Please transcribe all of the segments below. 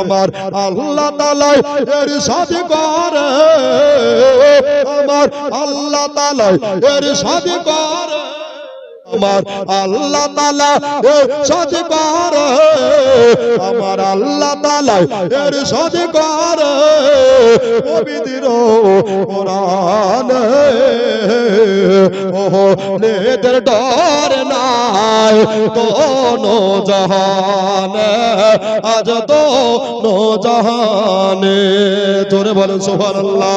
আমার আল্লাহ তালাই এর সাথে করে। আমার আল্লাহ তালাই এর সাথে করে। আমার আল্লাহ তালা সাথে করে আমার আল্লাহ তালা এর সাথে করে পবিত্র কোরআন। ওহো নেদের ডর নাই দোনো জাহান। আজ দোনো জাহানে। জোরে বলেন সুবহানাল্লাহ।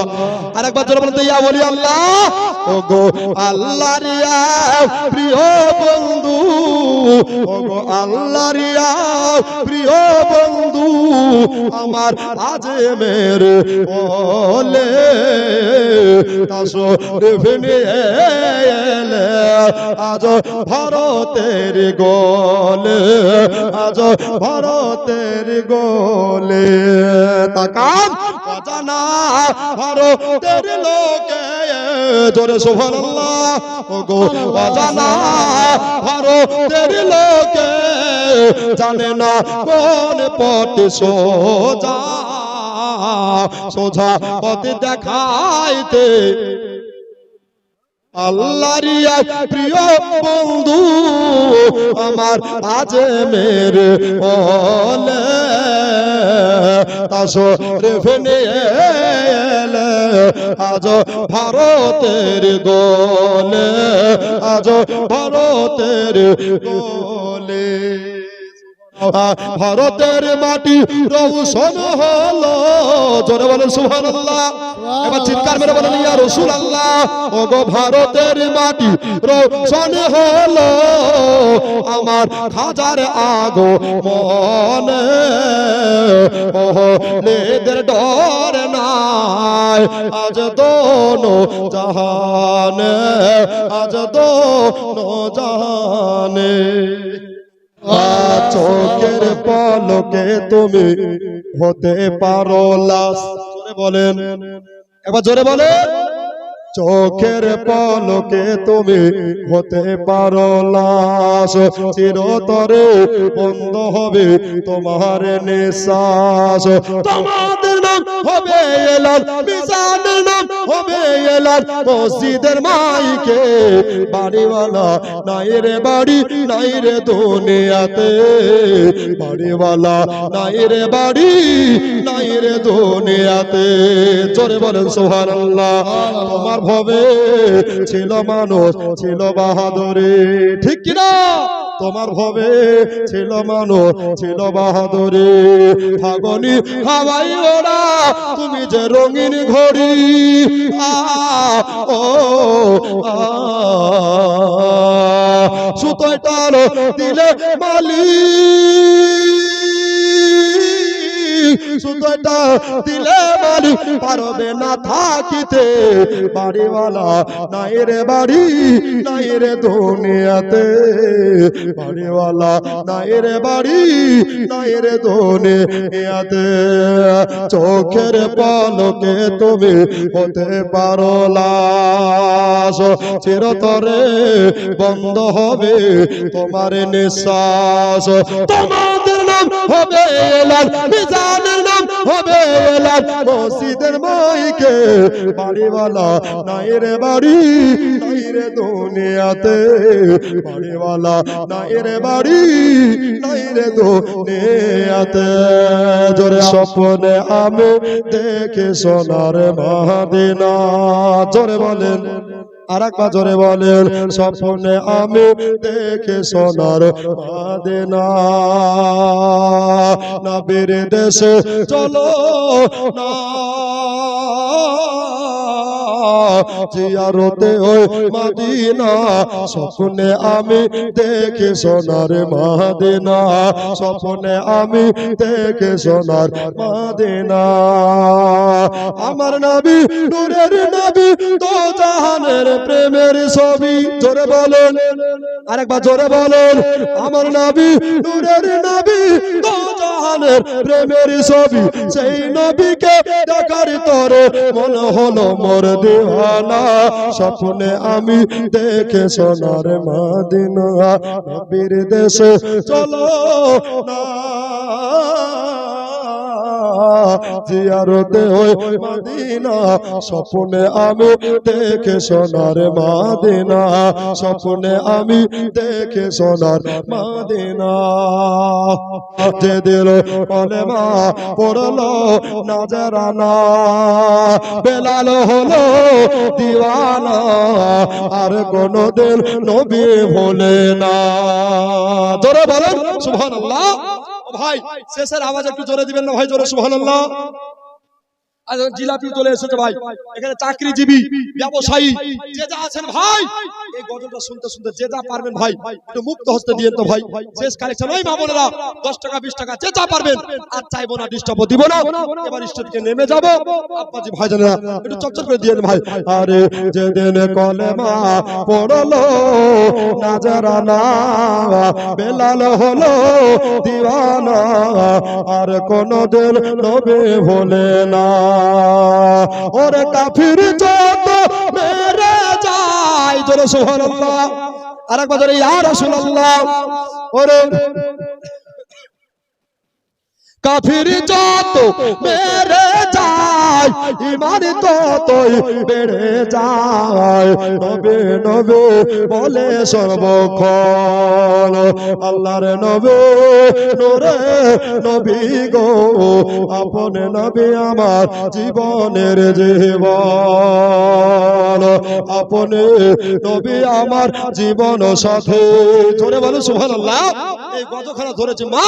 আরেকবার জোরে বলেন ইয়া বলি আল্লাহ। ও গো আল্লাহ রিয়া প্রিয় বন্ধু ও গো প্রিয় বন্ধু, আমার আজে মেরে ওলে তাসো রেভেনে এলে আজ ভারতের গোলে, আজ ভারতের গোলে, তাকান অজানা ভারতের লোকে জোরে গো অজানা ভারতের লোকে জানে না কোন পথ সোজা। সোজা পথ দেখাইতে আল্লাহর এক প্রিয় বন্ধু আমার আজ মেরে ওলে তাসো এলে আজ ভারতের গোলে আজ ভারতের গোলে। ভারতের মাটি রৌশন হলো। জোরে বলেন সুবহানাল্লাহ। এবার চিৎকার মেরে বলেন, ইয়া রাসূলুল্লাহ ও গো ভারতের মাটি রৌশন হলো। আমার খাজার আগো মনে ও নেদের ডর নাই। আজ দোনো জাহানে, আজ দোনো জাহানে। আ চোখের পলকে তুমি হতে পারো লাশ। বলেন। এবার জোরে বলেন। চোখের পলকে তুমি হতে পারো লাশ। চিরতরে বন্ধ হবে তোমার নিঃশ্বাস। তোমাদের নাম হবে এলাল মিজানের নাম মসজিদের মাইকে। বাড়িওয়ালা, নাই রে বাড়ি, নাই রে দুনিয়াতে। বাড়িওয়ালা, নাই রে বাড়ি, নাই রে দুনিয়াতে। জোরে বলেন, সুবহানাল্লাহ। তোমার ভবে ছিল মানুষ, ছিল বাহাদুরে। ঠিক কিনা? তোমার ভবে ছিল মানো ছিল বাহাদুরি। ফাগনি হাওয়াই ওরা তুমি যে রঙিন ঘড়ি। ও সুতোয় টানো দিলে মালিক সুতোটা দিলে মালিক পারবে না থাকিতে। বাড়িওয়ালা নাই রে বাড়ি নাই রে দুনিয়াতে। বাড়িওয়ালা নাই রে বাড়ি নাই রে দুনিয়াতে। চোখের পলকে তুমি হতে পারো লাশ। চিরতরে বন্ধ হবে তোমার নিঃশ্বাস। তোমাদের নাম হবে মিজানের নাম হবে মসজিদের মাইকে বাড়িওয়ালা নাই রে বাড়ি নাই রে দুনিয়াতে বাড়িওয়ালা নাই রে বাড়ি নাই রে দুনিয়াতে। জোরে স্বপ্নে আমি দেখে সোনার মহাদিনা, জোরে বলেন। আর একবার জোরে বলেন স্বপ্নে আমি দেখে সোনার মাদেনা বেরে দেশে চলো না। জিয়ারতে ওই মাদিনা, স্বপ্নে আমি দেখে সোনার মাদিনা, স্বপ্নে আমি দেখে সোনার মাদিনা। আমার নবী, নূরের নবী, তো জাহানের প্রেমের ছবি, জোরে বলেন, আরেকবার জোরে বলেন, আমার নবী, নূরের নবী তো জাহানের প্রেমের ছবি, সেই নবীকে দেখার তরে মনে হলো মোর দিওয়ানা। স্বপ্নে আমি দেখে সোনার মাদিনা, নবীর দেশে চলো না। জিয়ারতে ওই মদিনা, স্বপ্নে আমি দেখে সোনার মাদিনা, স্বপ্নে আমি দেখে সোনার মাদিনা। যে দিল কলেমা পড়ল নাজারানা, বেলাল হলো দিওয়ানা, আর কোনো দিন নবী ভোলে না। জোরে বলেন, সুবহানাল্লাহ। ভাই, শেষের আওয়াজ একটু জোরে দিবেন না ভাই, জোরে, সুবহানাল্লাহ। জিলাপি চলে এসেছে ভাই। এখানে চাকরিজীবী, ব্যবসায়ী, যে যা আছেন ভাই। এই গজলটা শুনতে শুনতে যে যা পারবেন ভাই, একটু মুক্ত হস্তে দিয়েন তো ভাই। শেষ কালেকশন ওই মা বোনেরা, দশ টাকা, বিশ টাকা, যে যা পারবেন, আর চাইব না ডিস্টার্ব দিব না। এবার স্টেজকে নেমে যাব। আব্বাজি ভাই জানেরা একটু চপচপ করে দিয়েন ভাই। আরে যেদিন কলেমা পড়ল নাজারানা বেলাল হলো, দিওয়ানা, আর কোনদিন নবে ভোলে না। ওরে কাফির যত মেরে সোহান সুবহানাল্লাহ। আরেকবার জোরে ইয়া রাসূলুল্লাহ। ওরে কাফির যত মেরে যায় ততই বেড়ে যায়। নবে নবে বলে সর্বক্ষণ, আল্লাহর নবে নবী গো, আপন আমার জীবনের জীবন। আপনে নবী আমার জীবন সাথে। জোরে বলো, সুবহানাল্লাহ। এই গজখানা ধরেছে মা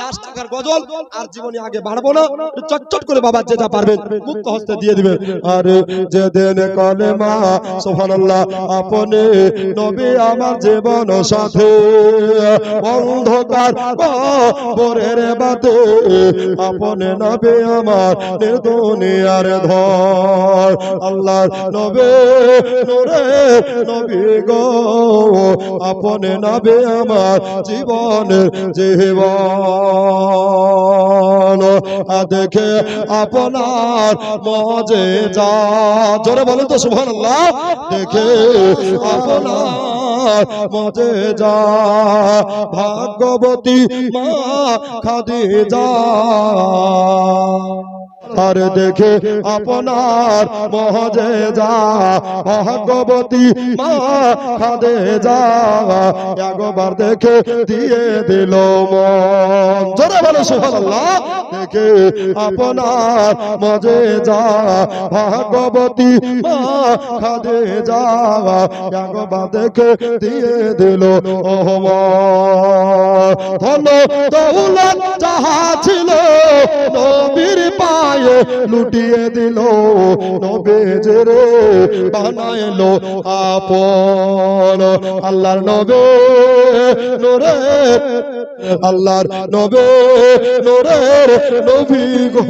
লাস্ট টাকার গজল, আর জীবনে আগে বাড়বো না। চটচট করে বাবা যেটা পারবেন। মুক্ত হস্তে দিয়ে আরে কলেমা সুবহানাল্লাহ আপনি নবী আমার জীবন সাথে অন্ধকার কবরের বাতে আপনি নবী আমার নির্দুনিয়ার ধর। আল্লাহর নবী নূরে নবী গো আপনি নবী আমার জীবনের জীবন। দেখে আপনার মজে যা। জোরে বলুন তো সুবহানাল্লাহ। দেখে আপনার মজে যা। ভাগ্যবতী মা খাদি যা আর দেখে আপনার মহজে যা ভাগবতী মা খাদে যা, একবার দেখে দিয়ে দিল মন। জোরে বলে, সুবহানাল্লাহ। দেখে আপনার মজে যা ভাগবতী মা খাদে যা, একবার দেখে দিয়ে দিল ধন দৌলত যাহা ছিল নবীর পায়ে লুটিয়ে দিল নবেজে রে বানাইলো আপন। আল্লাহর নবে নোরে, আল্লাহর নবে নোরের নবী গো।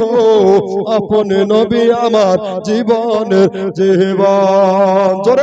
আপন নবী আমার জীবনের জীবন।